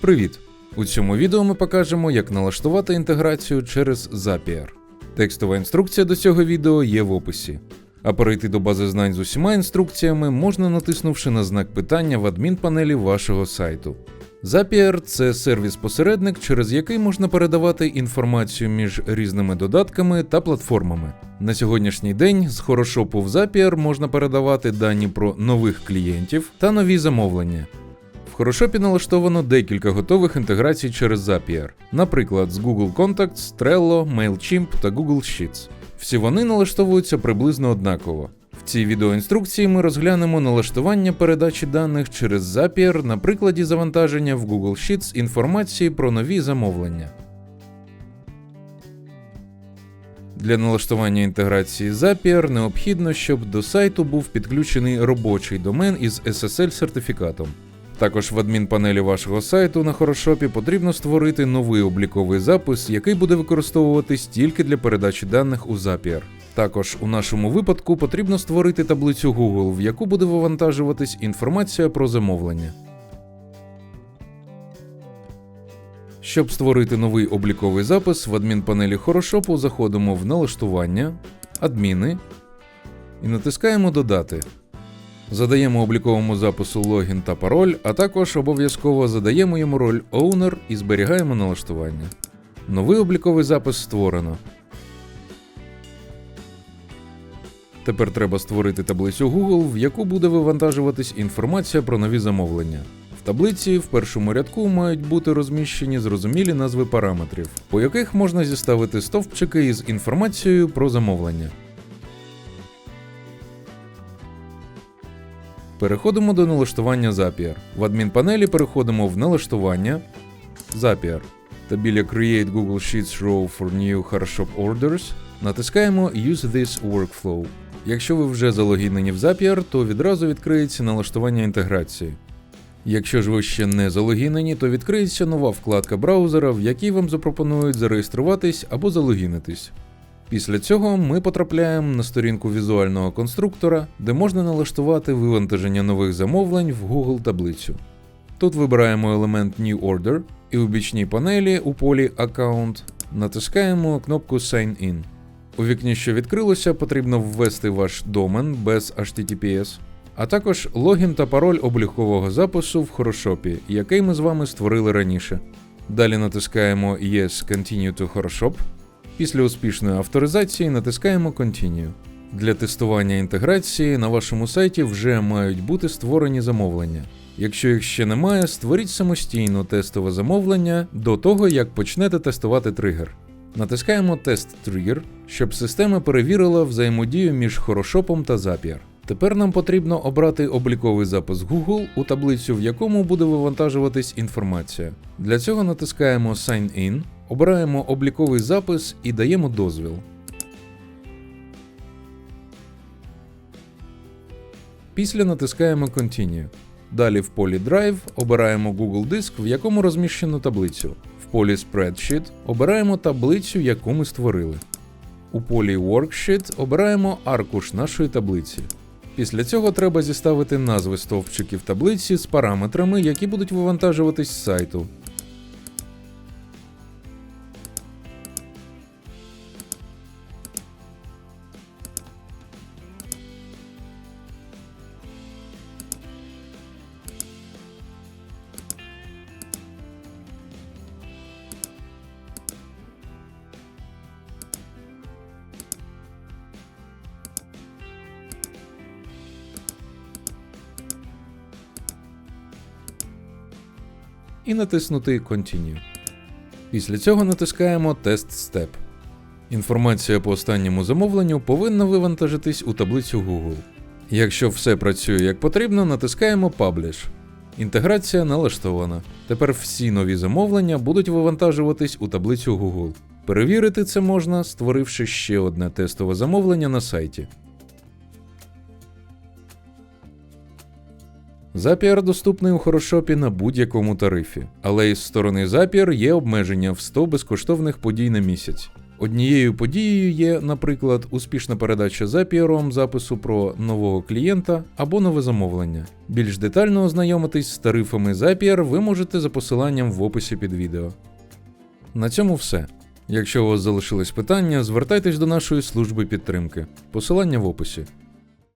Привіт! У цьому відео ми покажемо, як налаштувати інтеграцію через Zapier. Текстова інструкція до цього відео є в описі. А перейти до бази знань з усіма інструкціями можна натиснувши на знак питання в адмінпанелі вашого сайту. Zapier – це сервіс-посередник, через який можна передавати інформацію між різними додатками та платформами. На сьогоднішній день з хорошопу в Zapier можна передавати дані про нових клієнтів та нові замовлення. Хорошопі налаштовано декілька готових інтеграцій через Zapier, наприклад, з Google Contacts, Trello, MailChimp та Google Sheets. Всі вони налаштовуються приблизно однаково. В цій відеоінструкції ми розглянемо налаштування передачі даних через Zapier на прикладі завантаження в Google Sheets інформації про нові замовлення. Для налаштування інтеграції Zapier необхідно, щоб до сайту був підключений робочий домен із SSL-сертифікатом. Також в адмінпанелі вашого сайту на Хорошопі потрібно створити новий обліковий запис, який буде використовуватись тільки для передачі даних у Zapier. Також у нашому випадку потрібно створити таблицю Google, в яку буде вивантажуватись інформація про замовлення. Щоб створити новий обліковий запис, в адмінпанелі Хорошопу заходимо в налаштування, адміни і натискаємо Додати. Задаємо обліковому запису логін та пароль, а також обов'язково задаємо йому роль Owner і зберігаємо налаштування. Новий обліковий запис створено. Тепер треба створити таблицю Google, в яку буде вивантажуватись інформація про нові замовлення. В таблиці в першому рядку мають бути розміщені зрозумілі назви параметрів, по яких можна зіставити стовпчики із інформацією про замовлення. Переходимо до налаштування Zapier. В адмінпанелі переходимо в налаштування Zapier та біля Create Google Sheets Row for New Hardshop Orders натискаємо Use this workflow. Якщо ви вже залогінені в Zapier, то відразу відкриється налаштування інтеграції. Якщо ж ви ще не залогінені, то відкриється нова вкладка браузера, в якій вам запропонують зареєструватись або залогінитись. Після цього ми потрапляємо на сторінку візуального конструктора, де можна налаштувати вивантаження нових замовлень в Google таблицю. Тут вибираємо елемент New Order і у бічній панелі у полі Account натискаємо кнопку Sign In. У вікні, що відкрилося, потрібно ввести ваш домен без HTTPS, а також логін та пароль облікового запису в Хорошопі, який ми з вами створили раніше. Далі натискаємо Yes Continue to Хорошоп. Після успішної авторизації натискаємо Continue. Для тестування інтеграції на вашому сайті вже мають бути створені замовлення. Якщо їх ще немає, створіть самостійно тестове замовлення до того, як почнете тестувати тригер. Натискаємо Тест Trigger, щоб система перевірила взаємодію між Хорошопом та Zapier. Тепер нам потрібно обрати обліковий запис Google у таблицю, в якому буде вивантажуватись інформація. Для цього натискаємо Sign In, обираємо обліковий запис і даємо дозвіл. Після натискаємо Continue. Далі в полі Drive обираємо Google диск, в якому розміщено таблицю. В полі Spreadsheet обираємо таблицю, яку ми створили. У полі Worksheet обираємо аркуш нашої таблиці. Після цього треба зіставити назви стовпчиків таблиці з параметрами, які будуть вивантажуватись з сайту. І натиснути Continue. Після цього натискаємо Test Step. Інформація по останньому замовленню повинна вивантажитись у таблицю Google. Якщо все працює як потрібно, натискаємо Publish. Інтеграція налаштована. Тепер всі нові замовлення будуть вивантажуватись у таблицю Google. Перевірити це можна, створивши ще одне тестове замовлення на сайті. Zapier доступний у Хорошопі на будь-якому тарифі, але із сторони Zapier є обмеження в 100 безкоштовних подій на місяць. Однією подією є, наприклад, успішна передача Zapier запису про нового клієнта або нове замовлення. Більш детально ознайомитись з тарифами Zapier ви можете за посиланням в описі під відео. На цьому все. Якщо у вас залишились питання, звертайтесь до нашої служби підтримки. Посилання в описі.